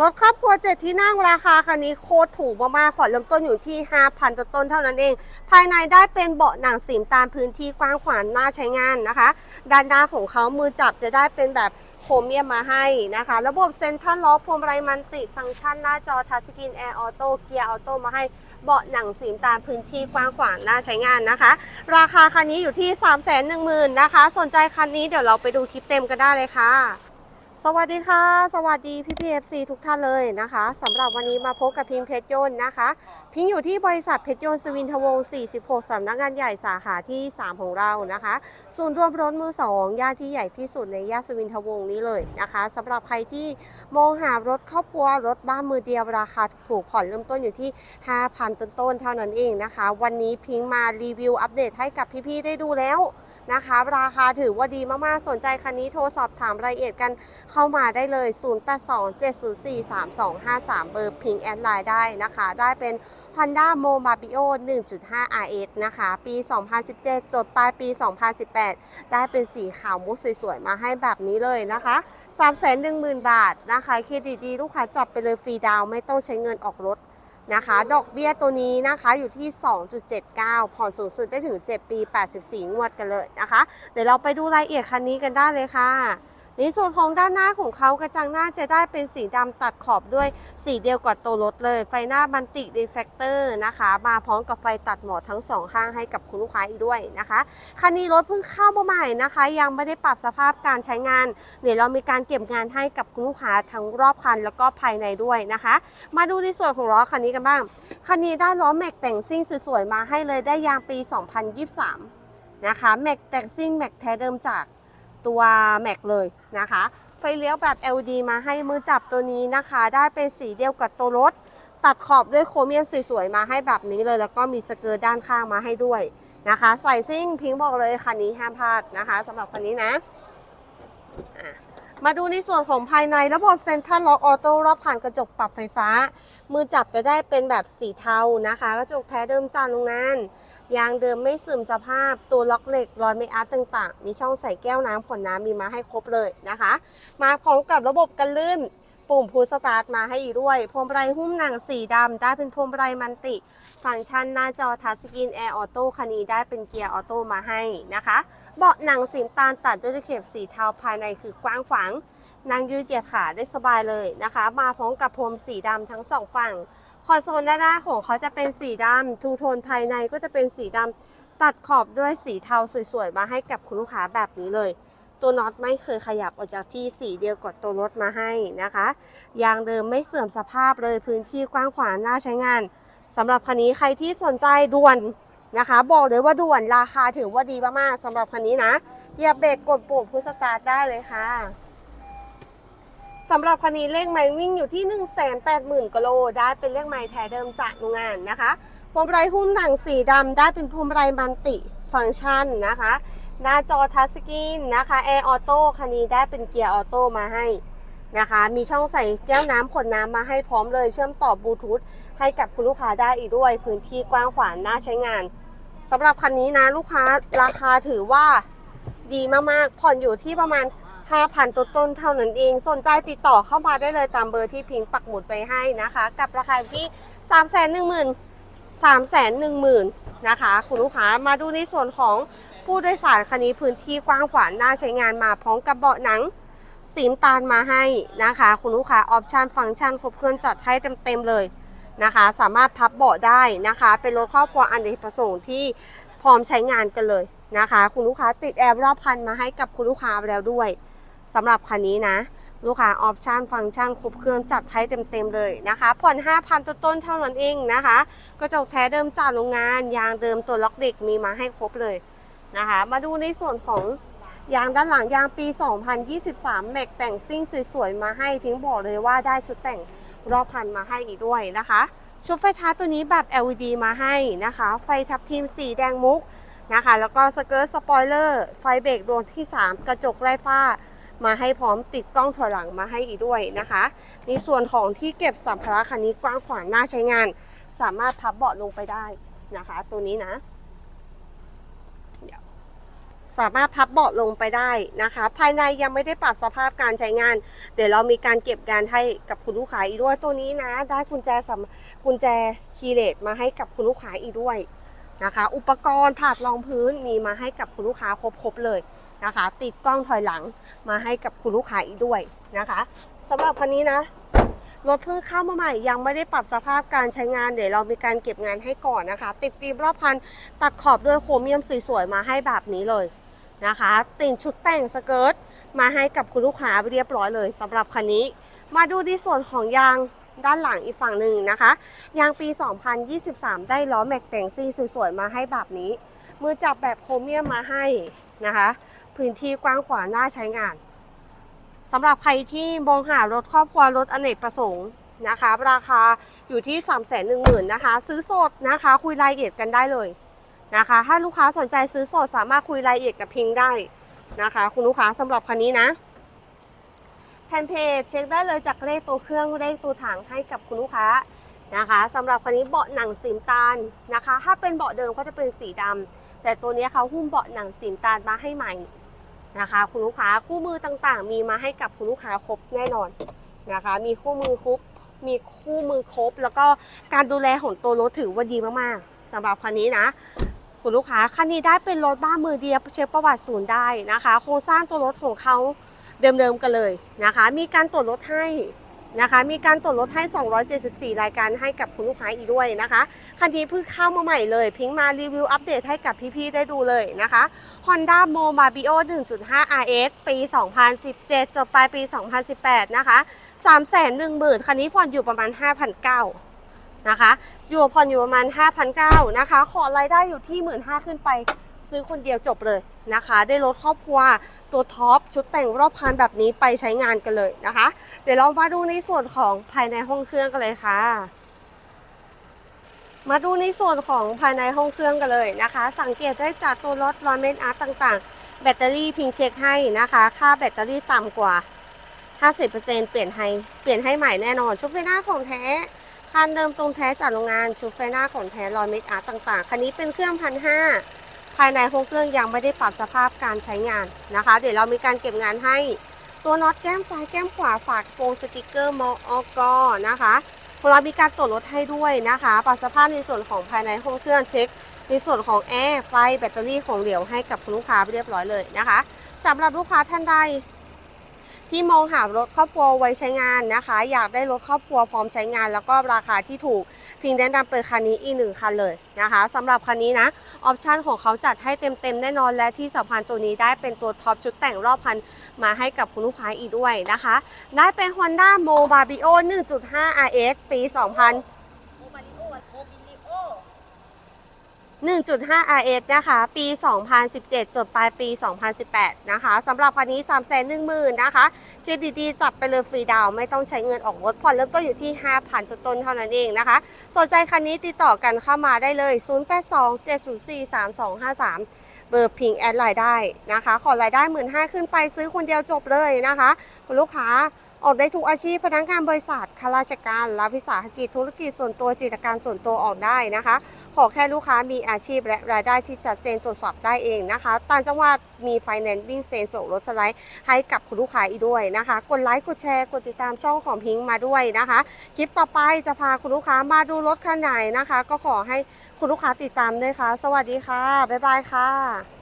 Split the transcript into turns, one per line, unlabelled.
รถครอบครัวเจ็ดที่นั่งราคาคันนี้โคตรถูกมากๆผ่อนเริ่มต้นอยู่ที่ 5,000ต้นเท่านั้นเอง ภายในได้เป็นเบาะหนังสีมตามพื้นที่กว้างขวางน่าใช้งานนะคะ ด้านหน้าของเขามือจับจะได้เป็นแบบโครเมียมมาให้นะคะ ระบบเซ็นทรัลล็อกพวงมาลัยมันติฟังก์ชันหน้าจอทัชสกรีนแอร์ออโต้เกียร์ออโต้มาให้เบาะหนังสีมตามพื้นที่กว้างขวางน่าใช้งานนะคะ ราคาคันนี้อยู่ที่ 3 1 0 0 0 0นะคะ สนใจคันนี้เดี๋ยวเราไปดูคลิปเต็มกันได้เลยค่ะ สวัสดีค่ะ สวัสดีพี่พีเอฟซีทุกท่านเลยนะคะสำหรับวันนี้มาพบกับพิงเพชรยนต์นะคะ พิงอยู่ที่บริษัทเพชรยนต์สวินทวงศ์46สำนักงานใหญ่สาขาที่ 3 ของเรานะคะศูนย์รวมรถมือ 2 ย่านที่ใหญ่ที่สุดในย่านสวินทวงศ์นี้เลยนะคะสำหรับใครที่มองหารถครอบครัวรถบ้านมือเดียวราคาถูกผ่อนเริ่มต้นอยู่ที่ 5,000 ต้นๆเท่านั้นเองนะคะ วันนี้พิงมารีวิวอัปเดตให้กับพี่ๆได้ดูแล้วนะคะ ราคาถือว่าดีมากๆ สนใจคันนี้โทรสอบถามรายละเอียดกันเข้ามาได้เลย 0827043253 เบอร์พิงแอดไลน์ได้นะคะ ได้เป็น Honda m o m a b i o 1.5 RS นะคะ ปี 2017 จดปลายปี 2018 ได้เป็นสีขาวมุกสวยๆ มาให้แบบนี้เลยนะคะ310,000 บาทนะคะเครดิตดีลูกค้าจับไปเลยฟรีดาวไม่ต้องใช้เงินออกรถ นะคะ ดอกเบี้ยตัวนี้นะคะอยู่ที่ 2.79 ผ่อนสูงสุดได้ถึง 7 ปี 84 งวดกันเลยนะคะ เดี๋ยวเราไปดูรายละเอียดคันนี้กันได้เลยค่ะ ในส่วนของด้านหน้าของเขากระจังหน้าจะได้เป็นสีดำตัดขอบด้วยสีเดียวกับตัวรถเลย ไฟหน้าบันติดีเฟกเตอร์นะคะ มาพร้อมกับไฟตัดหมดทั้งสองข้างให้กับคุณลูกค้าอีกด้วยนะคะคันนี้รถเพิ่งเข้ามาใหม่นะคะ ยังไม่ได้ปรับสภาพการใช้งาน เดี๋ยวเรามีการเก็บงานให้กับคุณลูกค้าทั้งรอบคันแล้วก็ภายในด้วยนะคะ มาดูในส่วนของล้อคันนี้กันบ้างคันนี้ได้ล้อแม็กแต่งซิ่งสวยๆมาให้เลยได้ยางปี 2023 นะคะแม็กแต่งซิ่งแม็กแท้เดิมจาก ตัวแม็กเลยนะคะ ไฟเลี้ยวแบบ LED มาให้มือจับตัวนี้นะคะ ได้เป็นสีเดียวกับตัวรถ ตัดขอบด้วยโครเมียมสวยๆมาให้แบบนี้เลย แล้วก็มีสเกิร์ตด้านข้างมาให้ด้วยนะคะ ใส่ซิ่งพิงบอกเลยคันนี้ห้ามพลาดนะคะสำหรับคันนี้นะ มาดูในส่วนของภายในระบบเซ็นทรัลล็อกออโต้รอบผ่านกระจกปรับไฟฟ้า มือจับจะได้เป็นแบบสีเทานะคะ กระจกแท้เดิมจานโรงงานยางเดิมไม่เสื่อมสภาพตัวล็อกเหล็กรอยไม่อัพต่าง ๆ มีช่องใส่แก้วน้ำขวดน้ำมีมาให้ครบเลยนะคะ มาพร้อมกับระบบกันลื่น ปุ่มพูสตาร์ทมาให้อีกด้วยพวงมาลัยหุ้มหนังสีดำได้เป็นพวงมาลัยมันติ ฟังก์ชันหน้าจอทัชสกรีนแอร์ออโต้คันนี้ได้เป็นเกียร์ออโต้มาให้นะคะ เบาะหนังสีตาลตัดด้วยเข็บสีเทาภายในคือกว้างขวางนั่งยืดเหยียดขาได้สบายเลยนะคะ มาพร้อมกับพรมสีดำทั้งสองฝั่งคอนโซลด้านหน้าของเขาจะเป็นสีดำทูโทนภายในก็จะเป็นสีดำตัดขอบด้วยสีเทาสวยๆ มาให้กับคุณลูกค้าแบบนี้เลย ตัวน็อตไม่เคยขยับออกจากที่สีเดียวกับตัวรถมาให้นะคะ ยางเดิมไม่เสื่อมสภาพเลยพื้นที่กว้างขวางน่าใช้งานสำหรับคันนี้ใครที่สนใจด่วนนะคะ บอกเลยว่าด่วนราคาถือว่าดีมากๆสำหรับคันนี้นะเหยียบเบรกกดปุ่มพุชสตาร์ทได้เลยค่ะสำหรับคันนี้เลขไม้วิ่งอยู่ที่ 1 8 0 0 0 0กิโลได้เป็นเลขไม้แท้เดิมจากโรงงานนะคะพวงมาลัยหุ้มหนังสีดำได้เป็นพวงมาลัยมันติฟังก์ชันนะคะ หน้าจอทัชสกรีนนะคะแอร์ออโต้คันนี้ได้เป็นเกียร์ออโต้มาให้นะคะ มีช่องใส่แก้วน้ำขวดน้ำมาให้พร้อมเลย เชื่อมต่อบลูทูธให้กับคุณลูกค้าได้อีกด้วย พื้นที่กว้างขวางน่าใช้งานสำหรับคันนี้นะลูกค้าราคาถือว่าดีมากๆ ผ่อนอยู่ที่ประมาณ 5,000ต้นต้นๆเท่านั้นเอง สนใจติดต่อเข้ามาได้เลยตามเบอร์ที่พิงปักหมุดไว้ให้นะคะ กับราคาอยู่ที่ 3 1 0 0 0 0 3 1 0 0 0 0นะคะ คุณลูกค้ามาดูในส่วนของ ผู้โดยสารคันนี้พื้นที่กว้างขวางน่าใช้งานมาพร้อมกับเบาะหนังสีน้ำตาลมาให้นะคะ คุณลูกค้าออปชันฟังก์ชันครบเครื่องจัดให้เต็มๆเลยนะคะ สามารถพับเบาะได้นะคะ เป็นรถครอบครัวอันเนกประสงค์ที่พร้อมใช้งานกันเลยนะคะ คุณลูกค้าติดแอร์รอบคันมาให้กับคุณลูกค้าแล้วด้วยสำหรับคันนี้นะ ลูกค้าออปชันฟังก์ชันครบเครื่องจัดให้เต็มๆเลยนะคะ ผ่อน 5,000ต้นต้นเท่านั้นเองนะคะกระจกแท้เดิมจากโรงงานยางเดิมตัวล็อกเด็กมีมาให้ครบเลย นะคะ มาดูในส่วนของยางด้านหลังยางปี 2023 แม็กแต่งซิ่งสวยๆ มาให้พิงบอกเลยว่าได้ชุดแต่งรอบคันมาให้อีกด้วยนะคะ ชุดไฟท้ายตัวนี้แบบ LED มาให้นะคะ ไฟทับทิมสีแดงมุกนะคะ แล้วก็สเกิร์ตสปอยเลอร์ไฟเบรกดวงที่ 3 กระจกไร้ฝ้า มาให้พร้อมติดกล้องถอยหลังมาให้อีกด้วยนะคะ ในส่วนของที่เก็บสัมภาระคันนี้กว้างขวางน่าใช้งาน สามารถพับเบาะลงไปได้นะคะ ตัวนี้นะ สามารถพับเบาะลงไปได้นะคะ ภายในยังไม่ได้ปรับสภาพการใช้งาน เดี๋ยวเรามีการเก็บงานให้กับคุณลูกค้าอีกด้วยตัวนี้นะ ได้กุญแจสำกุญแจคีย์เลสมาให้กับคุณลูกค้าอีกด้วยนะคะ อุปกรณ์ถาดรองพื้นมีมาให้กับคุณลูกค้าครบๆเลยนะคะ ติดกล้องถอยหลังมาให้กับคุณลูกค้าอีกด้วยนะคะสำหรับคันนี้นะรถเพิ่งเข้ามาใหม่ยังไม่ได้ปรับสภาพการใช้งานเดี๋ยวเรามีการเก็บงานให้ก่อนนะคะ ติดฟิล์มรอบคันตัดขอบด้วยโครเมียมสวยๆมาให้แบบนี้เลย นะคะ ติดชุดแต่งสเกิร์ตมาให้กับคุณลูกค้าเรียบร้อยเลยสำหรับคันนี้ มาดูในส่วนของยางด้านหลังอีกฝั่งหนึ่งนะคะ ยางปี 2023 ได้ล้อแม็กแต่งซี่สวยๆ มาให้แบบนี้ มือจับแบบโครเมียมมาให้นะคะ พื้นที่กว้างขวางน่าใช้งานสำหรับใครที่มองหารถครอบครัวรถอเนกประสงค์นะคะ ราคาอยู่ที่ 3 1 0 0 0 0นะคะ ซื้อสดนะคะ คุยรายละเอียดกันได้เลย นะคะ ถ้าลูกค้าสนใจซื้อสดสามารถคุยรายละเอียดกับพิงได้นะคะ คุณลูกค้าสำหรับคันนี้นะแผ่นเพจเช็คได้เลยจากเลขตัวเครื่องเลขตัวถังให้กับคุณลูกค้านะคะสำหรับคันนี้เบาะหนังสีตาลนะคะ ถ้าเป็นเบาะเดิมก็จะเป็นสีดำแต่ตัวนี้เขาหุ้มเบาะหนังสีตาลมาให้ใหม่นะคะ คุณลูกค้าคู่มือต่างๆ มีมาให้กับคุณลูกค้าครบแน่นอนนะคะ มีคู่มือครบมีคู่มือครบ แล้วก็การดูแลของตัวรถถือว่าดีมากๆสำหรับคันนี้นะ คุณลูกค้าคันนี้ได้เป็นรถบ้านมือเดียวเช็คประวัติศูนย์ได้นะคะ โครงสร้างตัวรถของเขาเดิมๆกันเลยนะคะ มีการตรวจรถให้นะคะ มีการตรวจรถให้ 274 รายการให้กับคุณลูกค้าอีกด้วยนะคะ คันนี้เพิ่งเข้ามาใหม่เลย พิงมารีวิวอัปเดตให้กับพี่ๆได้ดูเลยนะคะ Honda m o b a b i o 1.5 RS ปี 2017 จบปลายปี 2018 นะคะ 310,000 คันนี้ผ่อนอยู่ประมาณ 5,900 นะคะ อยู่ผ่อนอยู่ประมาณ 5,900นะคะ ขอรายได้อยู่ที่ 15,000ขึ้นไป ซื้อคนเดียวจบเลยนะคะ ได้รถครอบครัวตัวท็อปชุดแต่งรอบคันแบบนี้ไปใช้งานกันเลยนะคะ เดี๋ยวเรามาดูในส่วนของภายในห้องเครื่องกันเลยค่ะ มาดูในส่วนของภายในห้องเครื่องกันเลยนะคะ สังเกตได้จากตัวรถรอยเมนอาร์ตต่างๆ แบตเตอรี่พิงเช็คให้นะคะ ค่าแบตเตอรี่ต่ำกว่า 50%เปลี่ยนให้เปลี่ยนให้ใหม่แน่นอนชุดไฟหน้าของแท้ คันเดิมตรงแท้จากโรงงานชุดไฟหน้าของแท้รอยเมนอาร์ตต่างๆ คันนี้เป็นเครื่องพันห้าภายในห้องเครื่องยังไม่ได้ปรับสภาพการใช้งานนะคะ เดี๋ยวเรามีการเก็บงานให้ ตัวน็อตแก้มซ้ายแก้มขวาฝากโปรงสติกเกอร์มออกนะคะเรามีการตรวจรถให้ด้วยนะคะ ปรับสภาพในส่วนของภายในห้องเครื่องเช็ค ในส่วนของแอร์ไฟแบตเตอรี่ของเหลวให้กับคุณลูกค้าเรียบร้อยเลยนะคะสำหรับลูกค้าท่านใด ที่มองหารถครอบครัวไว้ใช้งานนะคะ อยากได้รถครอบครัวพร้อมใช้งาน แล้วก็ราคาที่ถูกพิงแนะนำเป็นคันนี้อีกหนึ่งคันเลยนะคะสำหรับคันนี้นะออปชันของเขาจัดให้เต็มๆแน่นอนและที่สำคัญตัวนี้ได้เป็นตัวท็อปชุดแต่งรอบคันมาให้กับคุณลูกค้าอีกด้วยนะคะ ได้เป็น Honda m o b a b i o 1.5 RS ปี 2000
โมบาริโอโมบิลิโอ
1.5 RS นะคะ ปี 2017 จดปลายปี 2018 นะคะสำหรับคันนี้ 3 1 0 0 0 0 นะคะ เครดิตดีจับไปเลยฟรีดาวไม่ต้องใช้เงินออกรถผ่อนเริ่มต้นอยู่ที่ 5,000ต้นๆเท่านั้นเองนะคะ สนใจคันนี้ติดต่อกันเข้ามาได้เลย 0827043253เบอร์พิงแอดไลน์ได้นะคะ ขอรายได้1 5ื่นขึ้นไปซื้อคนเดียวจบเลยนะคะ คุณลูกค้า ออกได้ทุกอาชีพพนักงานบริษัทข้าราชการรับวิสาหกิจธุรกิจส่วนตัวกิจการส่วนตัวออกได้นะคะ ขอแค่ลูกค้ามีอาชีพและรายได้ที่ชัดเจนตรวจสอบได้เองนะคะต่างจังหวัดมีไฟแนนซ์วิ่งเซนส่งรถสไลด์ให้กับคุณลูกค้าอีกด้วยนะคะ กดไลค์กดแชร์กดติดตามช่องของพิงค์มาด้วยนะคะ คลิปต่อไปจะพาคุณลูกค้ามาดูรถคันไหนนะคะ ก็ขอให้คุณลูกค้าติดตามด้วยค่ะ สวัสดีค่ะบ๊ายบายค่ะ